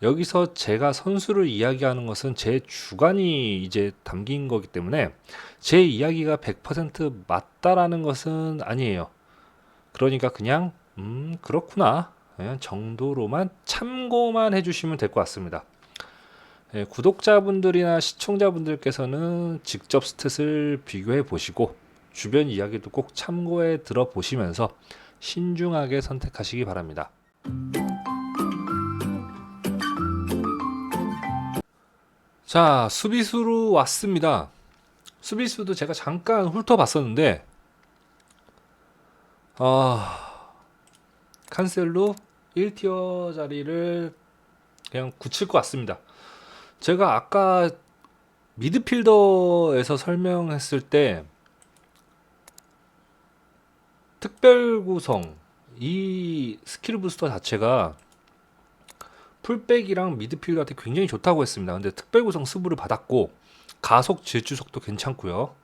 여기서 제가 선수를 이야기하는 것은 제 주관이 이제 담긴 거기 때문에 제 이야기가 100% 맞다라는 것은 아니에요. 그러니까 그냥 음 그렇구나 그냥 정도로만 참고만 해주시면 될 것 같습니다. 예, 구독자분들이나 시청자분들께서는 직접 스탯을 비교해 보시고 주변 이야기도 꼭 참고해 들어 보시면서 신중하게 선택하시기 바랍니다. 자, 수비수로 왔습니다. 수비수도 제가 잠깐 훑어봤었는데, 아, 칸셀로 1티어 자리를 그냥 굳힐 것 같습니다. 제가 아까 미드필더에서 설명했을 때, 특별 구성, 이 스킬 부스터 자체가 풀백이랑 미드필더한테 굉장히 좋다고 했습니다. 근데 특별 구성 스부를 받았고 가속 질주 속도 괜찮고요.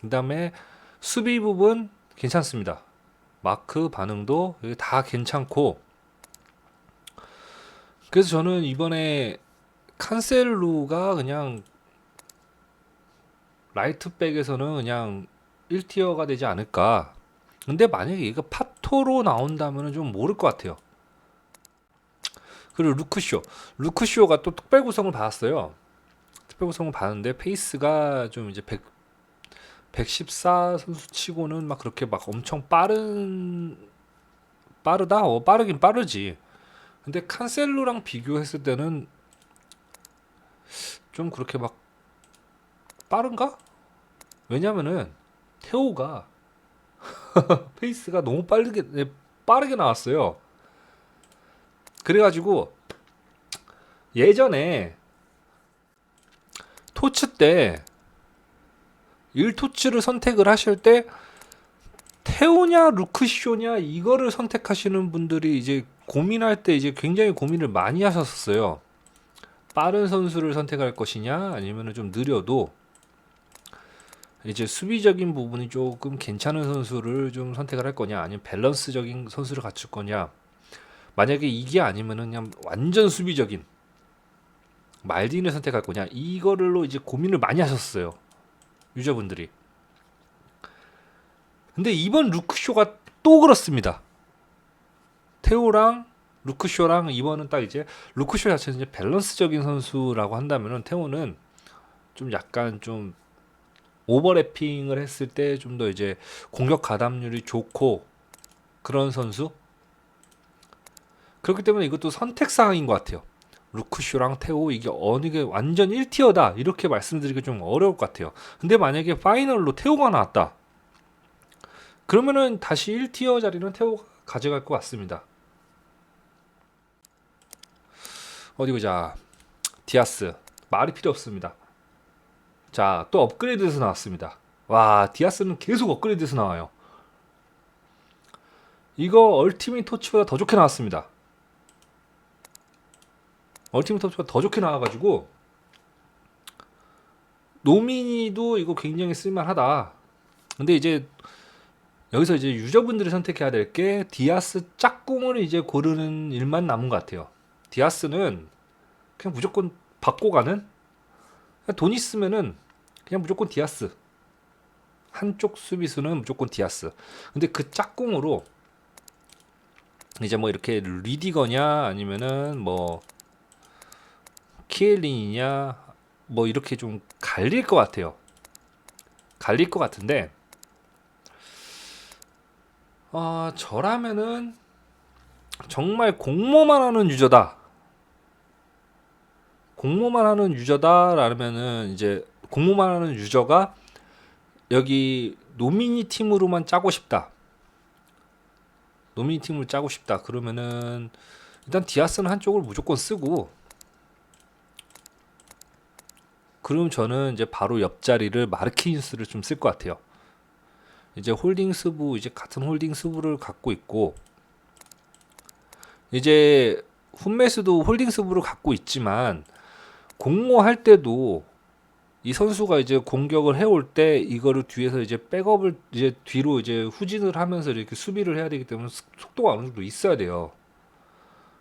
그다음에 수비 부분 괜찮습니다. 마크 반응도 다 괜찮고 그래서 저는 이번에 칸셀루가 그냥 라이트백에서는 그냥 1티어가 되지 않을까. 근데 만약에 이거 파토로 나온다면 좀 모를 것 같아요. 그리고 루크쇼. 루크쇼가 또 특별 구성을 받았어요. 특별 구성을 받았는데 페이스가 좀 이제 100, 114 선수 치고는 막 그렇게 막 엄청 빠른 빠르다? 어 빠르긴 빠르지. 근데 칸셀로랑 비교했을 때는 좀 그렇게 막 빠른가? 왜냐면은 테오가 페이스가 너무 빠르게 네, 빠르게 나왔어요. 그래가지고 예전에 토츠 때 1토츠를 선택을 하실 때 테오냐 루크쇼냐 이거를 선택하시는 분들이 이제 고민할 때 이제 굉장히 고민을 많이 하셨었어요. 빠른 선수를 선택할 것이냐 아니면 좀 느려도 이제 수비적인 부분이 조금 괜찮은 선수를 좀 선택을 할 거냐 아니면 밸런스적인 선수를 갖출 거냐. 만약에 이게 아니면은 그냥 완전 수비적인 말딘을 선택할 거냐. 이거를로 이제 고민을 많이 하셨어요 유저분들이. 근데 이번 루크쇼가 또 그렇습니다. 테오랑 루크쇼랑 이번은 딱 이제 루크쇼 자체는 이제 밸런스적인 선수라고 한다면은 테오는 좀 약간 좀 오버래핑을 했을 때 좀 더 이제 공격 가담률이 좋고 그런 선수 그렇기 때문에 이것도 선택 사항인 것 같아요. 루크쇼랑 테오 이게 어느 게 완전 1티어다 이렇게 말씀드리기 좀 어려울 것 같아요. 근데 만약에 파이널로 테오가 나왔다. 그러면은 다시 1티어 자리는 테오가 가져갈 것 같습니다. 어디 보자. 디아스 말이 필요 없습니다. 자, 또 업그레이드에서 나왔습니다. 와, 디아스는 계속 업그레이드에서 나와요. 이거 얼티밋 토치보다 더 좋게 나왔습니다. 얼티밋 토치보다 더 좋게 나와가지고 노미니도 이거 굉장히 쓸만하다. 근데 이제 여기서 이제 유저분들이 선택해야 될 게 디아스 짝꿍을 이제 고르는 일만 남은 것 같아요. 디아스는 그냥 무조건 받고 가는 돈 있으면은 그냥 무조건 디아스. 한쪽 수비수는 무조건 디아스. 근데 그 짝꿍으로 이제 뭐 이렇게 리디거냐 아니면은 뭐 키엘린이냐 뭐 이렇게 좀 갈릴 것 같아요. 갈릴 것 같은데 아 저라면은 정말 공모만 하는 유저다. 공모만 하는 유저다라면은 이제 공모만 하는 유저가 여기 노미니 팀으로만 짜고 싶다. 노미니 팀을 짜고 싶다. 그러면은 일단 디아스는 한쪽을 무조건 쓰고 그럼 저는 이제 바로 옆자리를 마르키뉴스를 좀 쓸 것 같아요. 이제 홀딩 스부 이제 같은 홀딩 스부를 갖고 있고 이제 훈메스도 홀딩 스부를 갖고 있지만 공모할 때도 이 선수가 이제 공격을 해올 때 이거를 뒤에서 이제 백업을 이제 뒤로 이제 후진을 하면서 이렇게 수비를 해야 되기 때문에 스- 속도가 어느 정도 있어야 돼요.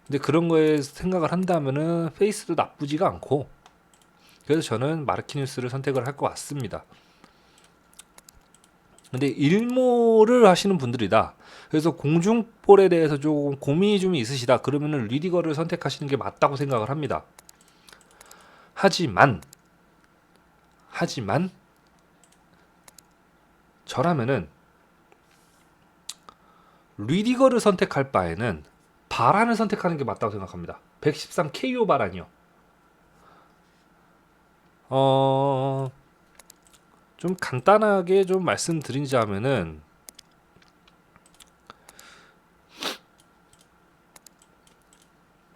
근데 그런 거에 생각을 한다면은 페이스도 나쁘지가 않고 그래서 저는 마르키뉴스를 선택을 할 것 같습니다. 근데 일모를 하시는 분들이다. 그래서 공중볼에 대해서 조금 고민이 좀 있으시다. 그러면은 리디거를 선택하시는 게 맞다고 생각을 합니다. 하지만 하지만 저라면은 리디거를 선택할 바에는 바란을 선택하는 게 맞다고 생각합니다. 113 KO 바란이요. 어, 좀 간단하게 좀 말씀드리자면은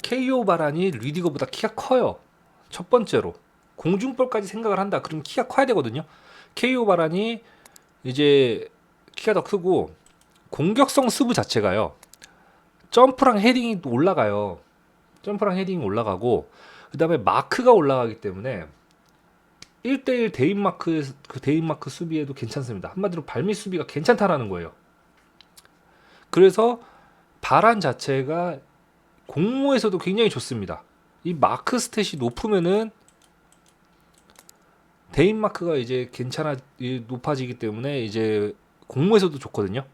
KO 바란이 리디거보다 키가 커요. 첫 번째로 공중볼까지 생각을 한다. 그럼 키가 커야 되거든요. KO 바란이 이제 키가 더 크고 공격성 스브 자체가요. 점프랑 헤딩이 또 올라가요. 점프랑 헤딩이 올라가고 그다음에 마크가 올라가기 때문에 1대1 대인 마크 그 대인 마크 수비에도 괜찮습니다. 한마디로 발밑 수비가 괜찮다라는 거예요. 그래서 바란 자체가 공모에서도 굉장히 좋습니다. 이 마크 스탯이 높으면은 대인 마크가 이제 괜찮아 이 높아지기 때문에 이제 공모에서도 좋거든요.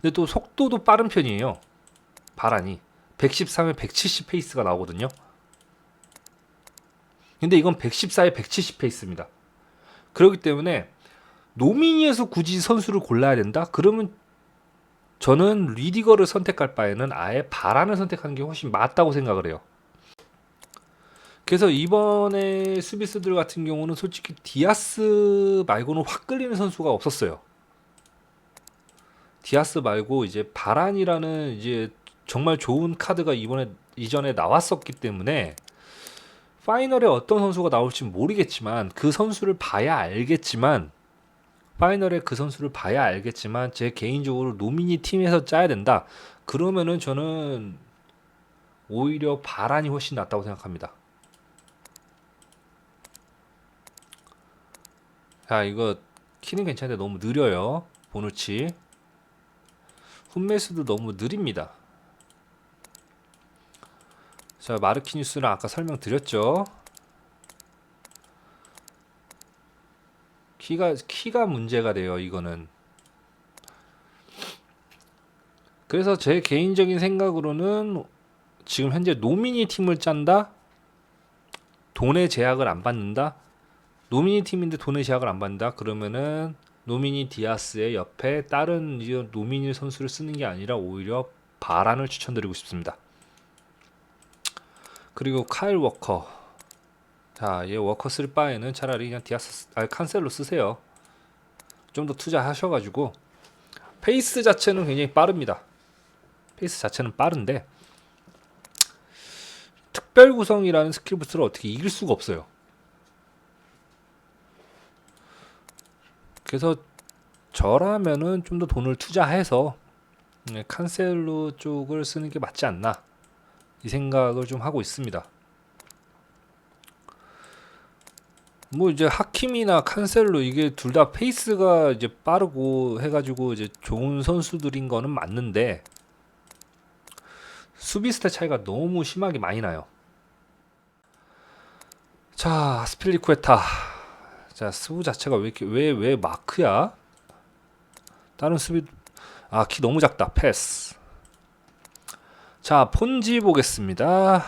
근데 또 속도도 빠른 편이에요. 바란이 113에 170 페이스가 나오거든요. 근데 이건 114에 170 페이스입니다. 그렇기 때문에 노미니에서 굳이 선수를 골라야 된다? 그러면 저는 리디거를 선택할 바에는 아예 바란을 선택하는 게 훨씬 맞다고 생각을 해요. 그래서 이번에 수비수들 같은 경우는 솔직히 디아스 말고는 확 끌리는 선수가 없었어요. 디아스 말고 이제 바란이라는 이제 정말 좋은 카드가 이번에 이전에 나왔었기 때문에 파이널에 어떤 선수가 나올지 모르겠지만 그 선수를 봐야 알겠지만 파이널에 그 선수를 봐야 알겠지만 제 개인적으로 노미니 팀에서 짜야 된다. 그러면은 저는 오히려 바란이 훨씬 낫다고 생각합니다. 자, 이거 키는 괜찮은데 너무 느려요. 보누치. 홈메스도 너무 느립니다. 자, 마르키뉴스는 아까 설명드렸죠. 키가 키가 문제가 돼요. 이거는. 그래서 제 개인적인 생각으로는 지금 현재 노미니 팀을 짠다. 돈의 제약을 안 받는다. 노미니 팀인데 돈의 제약을 안 받는다. 그러면은 노미니 디아스의 옆에 다른 노미니 선수를 쓰는 게 아니라 오히려 바란을 추천드리고 싶습니다. 그리고 카일 워커. 자, 얘 워커 쓸 바에는 차라리 그냥 디아스, 아, 칸셀로 쓰세요. 좀 더 투자하셔가지고 페이스 자체는 굉장히 빠릅니다. 페이스 자체는 빠른데 특별 구성이라는 스킬 부스를 어떻게 이길 수가 없어요. 그래서 저라면은 좀 더 돈을 투자해서 네, 칸셀로 쪽을 쓰는 게 맞지 않나 이 생각을 좀 하고 있습니다. 뭐 이제 하킴이나 칸셀로 이게 둘 다 페이스가 이제 빠르고 해가지고 이제 좋은 선수들인 거는 맞는데 수비 스탯 차이가 너무 심하게 많이 나요. 자 스필리쿠에타 자 수부 자체가 왜 이렇게 왜 왜 마크야? 다른 수비 아 키 너무 작다 패스. 자 폰지 보겠습니다.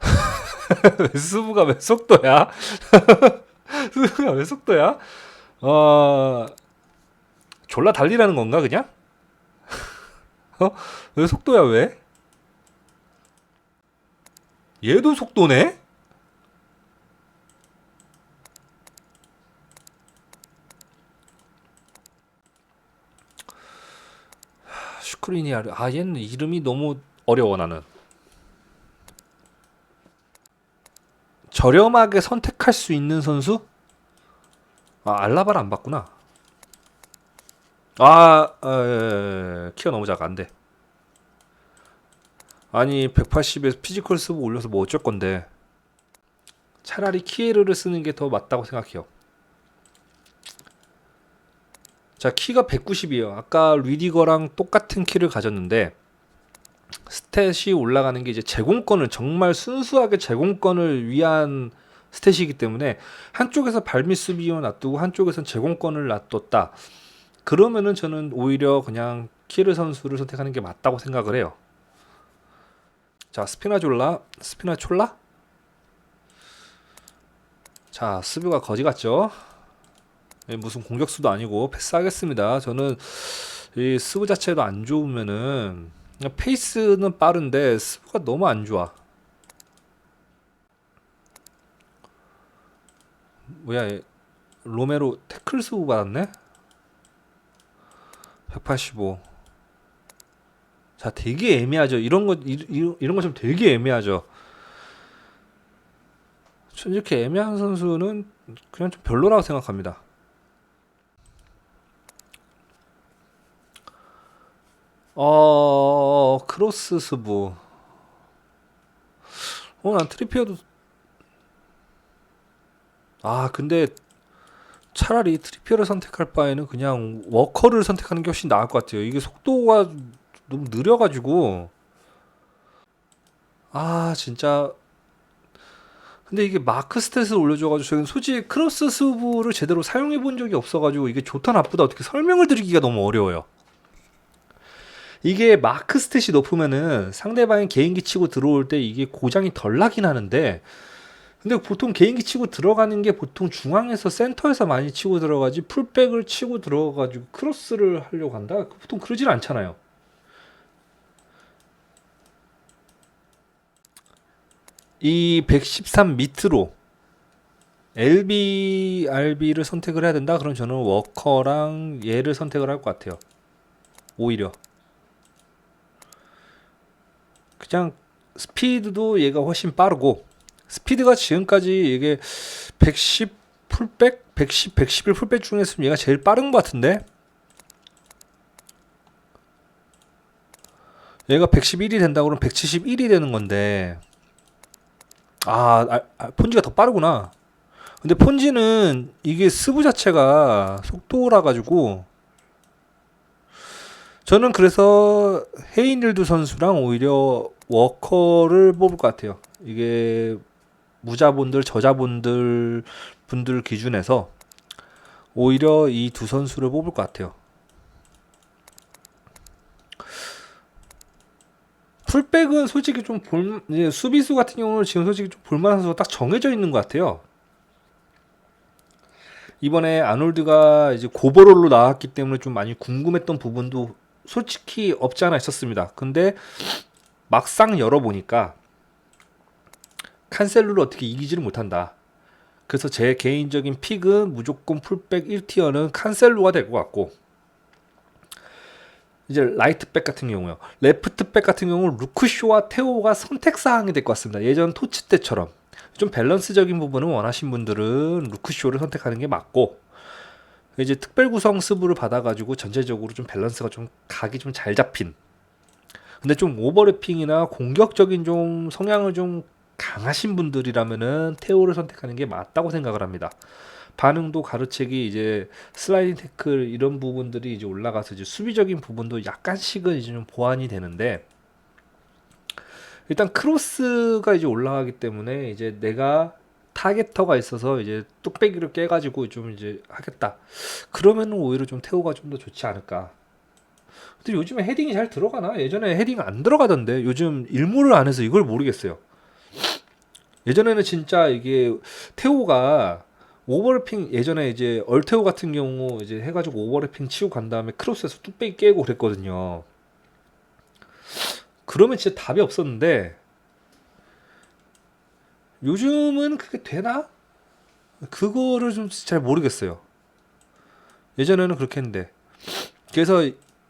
왜 수부가 왜 속도야? 수부가 왜 속도야? 어 졸라 달리라는 건가 그냥? 어? 왜 속도야 왜? 얘도 속도네? 슈크리니아르 아 얘는 이름이 너무 어려워 나는 저렴하게 선택할 수 있는 선수? 아 알라바를 안 봤구나 아, 아 예, 예, 예. 키가 너무 작아 안돼 아니 180에서 피지컬 스브 올려서 뭐 어쩔 건데 차라리 키에르를 쓰는 게 더 맞다고 생각해요. 자, 키가 190이에요. 아까 리디거랑 똑같은 키를 가졌는데 스탯이 올라가는 게 이제 제공권을 정말 순수하게 제공권을 위한 스탯이기 때문에 한쪽에서 발밑 수비を놔두고 한쪽에선 제공권을 놔뒀다. 그러면은 저는 오히려 그냥 키르 선수를 선택하는 게 맞다고 생각을 해요. 자, 스피나졸라, 스피나촐라? 자, 스뷰가 거지 같죠? 예, 무슨 공격수도 아니고 패스하겠습니다. 저는 이 스브 자체도 안 좋으면은 페이스는 빠른데 스브가 너무 안 좋아. 뭐야, 얘, 로메로 태클 스브 받았네? 185. 자, 되게 애매하죠. 이런 거, 이, 이, 이런 거좀 되게 애매하죠. 전 이렇게 애매한 선수는 그냥 좀 별로라고 생각합니다. 어, 크로스 스부. 어, 난 트리피어도. 아, 근데 차라리 트리피어를 선택할 바에는 그냥 워커를 선택하는 게 훨씬 나을 것 같아요. 이게 속도가 너무 느려가지고. 아, 진짜. 근데 이게 마크 스탯을 올려줘가지고 저는 솔직히 크로스 스부를 제대로 사용해 본 적이 없어가지고 이게 좋다 나쁘다 어떻게 설명을 드리기가 너무 어려워요. 이게 마크 스탯이 높으면은 상대방이 개인기 치고 들어올 때 이게 고장이 덜 나긴 하는데 근데 보통 개인기 치고 들어가는 게 보통 중앙에서 센터에서 많이 치고 들어가지 풀백을 치고 들어가가지고 크로스를 하려고 한다? 보통 그러질 않잖아요. 이 113 밑으로 LB, RB를 선택을 해야 된다? 그럼 저는 워커랑 얘를 선택을 할 것 같아요. 오히려. 그냥 스피드도 얘가 훨씬 빠르고 스피드가 지금까지 이게 110 풀백, 110, 111 풀백 중에서 얘가 제일 빠른 것 같은데 얘가 111이 된다 그러면 171이 되는 건데 아, 아, 아, 폰지가 더 빠르구나. 근데 폰지는 이게 스브 자체가 속도라 가지고 저는 그래서 헤이닐드 선수랑 오히려 워커를 뽑을 것 같아요. 이게 무자본들, 저자본들 분들 기준에서 오히려 이 두 선수를 뽑을 것 같아요. 풀백은 솔직히 좀 볼, 수비수 같은 경우는 지금 솔직히 좀 볼만한 선수가 딱 정해져 있는 것 같아요. 이번에 아놀드가 이제 고버롤로 나왔기 때문에 좀 많이 궁금했던 부분도 솔직히 없지 않아 있었습니다. 근데 막상 열어보니까 칸셀루를 어떻게 이기지를 못한다. 그래서 제 개인적인 픽은 무조건 풀백 1티어는 칸셀루가 될 것 같고 이제 라이트백 같은 경우요. 레프트백 같은 경우는 루크쇼와 테오가 선택 사항이 될 것 같습니다. 예전 토치 때처럼 좀 밸런스적인 부분을 원하신 분들은 루크쇼를 선택하는 게 맞고 이제 특별 구성 스부를 받아가지고 전체적으로 좀 밸런스가 좀 각이 좀 잘 잡힌. 근데 좀 오버래핑이나 공격적인 좀 성향을 좀 강하신 분들이라면은 테오를 선택하는 게 맞다고 생각을 합니다. 반응도 가르치기 이제 슬라이딩 태클 이런 부분들이 이제 올라가서 이제 수비적인 부분도 약간씩은 이제 좀 보완이 되는데 일단 크로스가 이제 올라가기 때문에 이제 내가 타겟터가 있어서 이제 뚝배기를 깨가지고 좀 이제 하겠다. 그러면은 오히려 좀 태호가 좀 더 좋지 않을까. 근데 요즘에 헤딩이 잘 들어가나? 예전에 헤딩 안 들어가던데 요즘 일무를 안 해서 이걸 모르겠어요. 예전에는 진짜 이게 태호가 오버래핑 예전에 이제 얼테오 같은 경우 이제 해가지고 오버래핑 치고 간 다음에 크로스에서 뚝배기 깨고 그랬거든요. 그러면 진짜 답이 없었는데 요즘은 그게 되나? 그거를 좀 잘 모르겠어요. 예전에는 그렇게 했는데. 그래서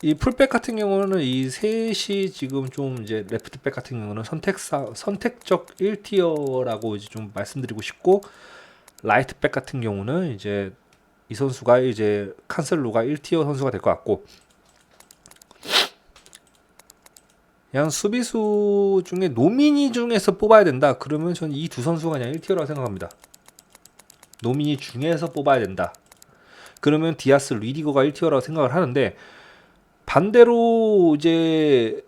이 풀백 같은 경우는 이 셋이 지금 좀 이제 레프트백 같은 경우는 선택사 선택적 1티어라고 이제 좀 말씀드리고 싶고 라이트백 같은 경우는 이제 이 선수가 이제 칸셀로가 1티어 선수가 될 것 같고 그냥 수비수 중에 노미니 중에서 뽑아야 된다. 그러면 전이두 선수가 그냥 1티어라고 생각합니다. 노미니 중에서 뽑아야 된다. 그러면 디아스 리디거가 1티어라고 생각을 하는데 반대로 이제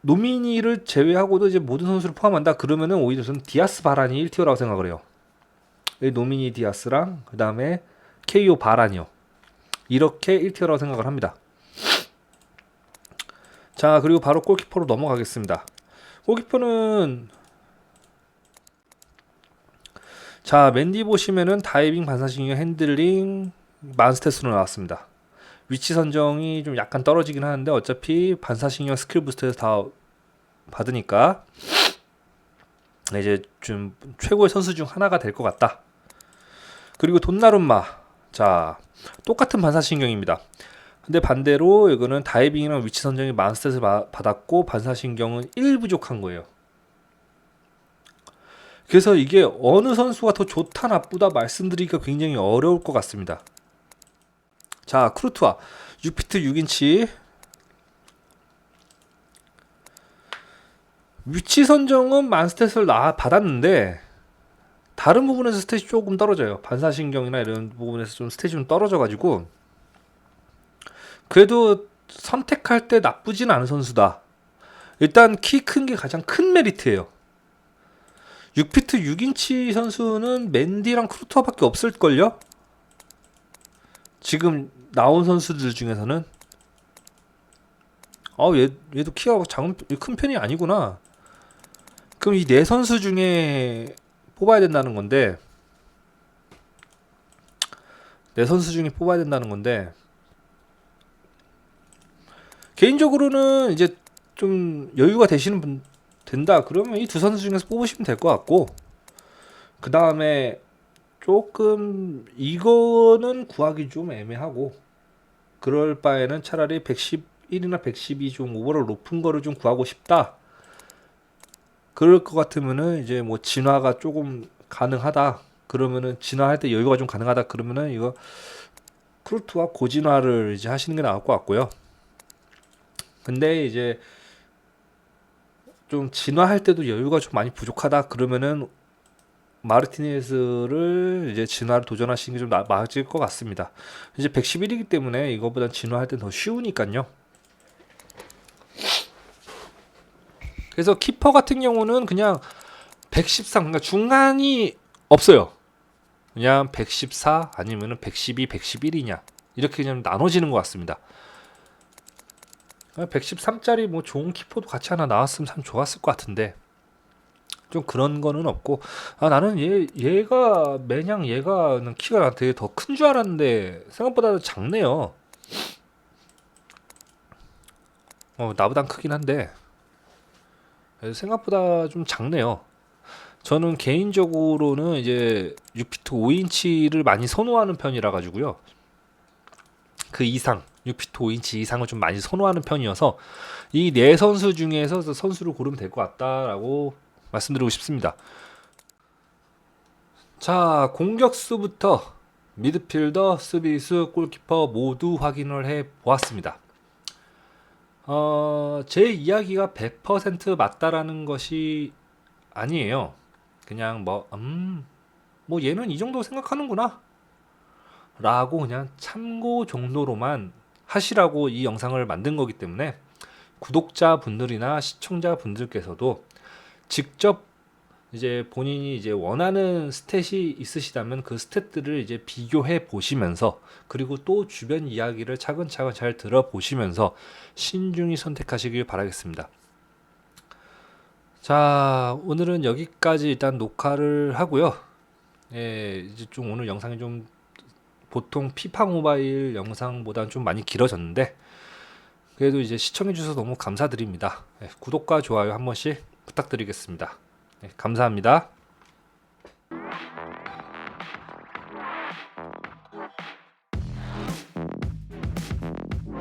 노미니를 제외하고도 이제 모든 선수를 포함한다. 그러면은 오히려 저는 디아스 바란이 1티어라고 생각을 해요. 이 노미니 디아스랑 그 다음에 KO 바란이요. 이렇게 1티어라고 생각을 합니다. 자 그리고 바로 골키퍼로 넘어가겠습니다. 골키퍼는 자 맨디 보시면은 다이빙 반사신경 핸들링 만스테스로 나왔습니다. 위치 선정이 좀 약간 떨어지긴 하는데 어차피 반사신경 스킬 부스트에서 다 받으니까 이제 좀 최고의 선수 중 하나가 될 것 같다. 그리고 돈나룸마 자 똑같은 반사신경입니다. 근데 반대로 이거는 다이빙이랑 위치 선정이 만스탯을 바- 받았고 반사신경은 1 부족한 거예요. 그래서 이게 어느 선수가 더 좋다 나쁘다 말씀드리기가 굉장히 어려울 것 같습니다. 자 크루트와 6피트 6인치 위치 선정은 만스탯을 나 받았는데 다른 부분에서 스탯이 조금 떨어져요. 반사신경이나 이런 부분에서 좀 스탯이 좀 떨어져 가지고 그래도 선택할 때 나쁘진 않은 선수다. 일단 키 큰 게 가장 큰 메리트예요. 6피트 6인치 선수는 맨디랑 크루토와밖에 없을걸요? 지금 나온 선수들 중에서는 아, 얘, 얘도 키가 작은, 큰 편이 아니구나. 그럼 이 네 선수 중에 뽑아야 된다는 건데, 네 선수 중에 뽑아야 된다는 건데, 개인적으로는 이제 좀 여유가 되시는 분 된다. 그러면 이 두 선수 중에서 뽑으시면 될 것 같고 그 다음에 조금 이거는 구하기 좀 애매하고 그럴 바에는 차라리 111이나 112좀 오버를 높은 거를 좀 구하고 싶다. 그럴 것 같으면은 이제 뭐 진화가 조금 가능하다. 그러면은 진화할 때 여유가 좀 가능하다. 그러면은 이거 크루트와 고진화를 이제 하시는 게 나을 것 같고요. 근데 이제 좀 진화할 때도 여유가 좀 많이 부족하다 그러면은 마르티네스를 이제 진화를 도전하시는 게 좀 맞을 것 같습니다. 이제 111이기 때문에 이거보다 진화할 때 더 쉬우니까요. 그래서 키퍼 같은 경우는 그냥 113 그러니까 중간이 없어요. 그냥 114 아니면은 112, 111이냐 이렇게 그냥 나눠지는 것 같습니다. 113짜리 뭐 좋은 키퍼도 같이 하나 나왔으면 참 좋았을 것 같은데 좀 그런 거는 없고 아 나는 얘 얘가 매냥 얘가 키가 되게 더큰 줄 알았는데 생각보다 작네요. 어 나보단 크긴 한데 생각보다 좀 작네요. 저는 개인적으로는 이제 6피트 5인치를 많이 선호하는 편이라 가지고요. 그 이상 6피트 5인치 이상을 좀 많이 선호하는 편이어서 이 네 선수 중에서 선수를 고르면 될 것 같다라고 말씀드리고 싶습니다. 자, 공격수부터 미드필더, 수비수, 골키퍼 모두 확인을 해 보았습니다. 어, 제 이야기가 100% 맞다라는 것이 아니에요. 그냥 뭐, 음, 뭐 얘는 이 정도 생각하는구나. 라고 그냥 참고 정도로만 하시라고 이 영상을 만든 거기 때문에 구독자 분들이나 시청자 분들께서도 직접 이제 본인이 이제 원하는 스탯이 있으시다면 그 스탯들을 이제 비교해 보시면서 그리고 또 주변 이야기를 차근차근 잘 들어보시면서 신중히 선택하시길 바라겠습니다. 자, 오늘은 여기까지 일단 녹화를 하고요. 예, 이제 좀 오늘 영상이 좀 보통 피파 모바일 영상보다는 좀 많이 길어졌는데 그래도 이제 시청해 주셔서 너무 감사드립니다. 예, 구독과 좋아요 한 번씩 부탁드리겠습니다. 예, 감사합니다.